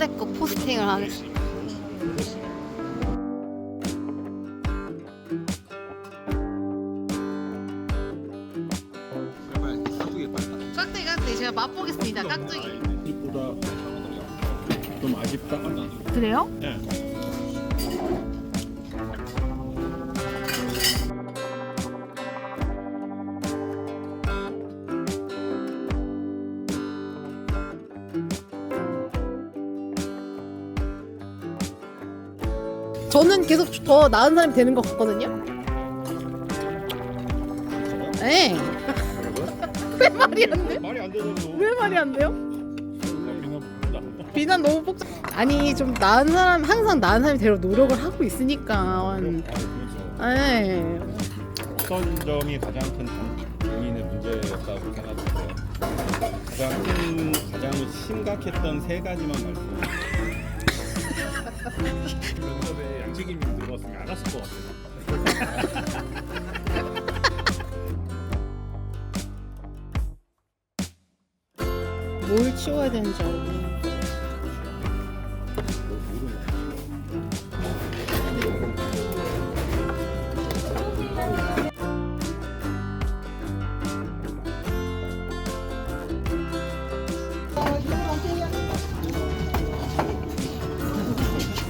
순댓국 포스팅을 하겠습니다. 깍두기 깍두기 제가 맛보겠습니다. 깍두기. 집보다 좀 아쉽다. 그래요? 예. 저는 계속 더 나은 사람이 되는 것 같거든요. 네. 왜 말이 안 돼? 말이 안 거. 왜 말이 안 돼요? 비난 비난 너무 복잡. 아니 좀 나은 사람 항상 나은 사람이 되려 노력을 하고 있으니까. 네. 어떤 점이 가장 큰 단- 본인의 문제였다고 생각하세요? 가장 큰, 가장 심각했던 세 가지만 말씀해 양식임이 들어왔으면 안 왔을 것 같아요. 뭘 치워야 되는지 알고.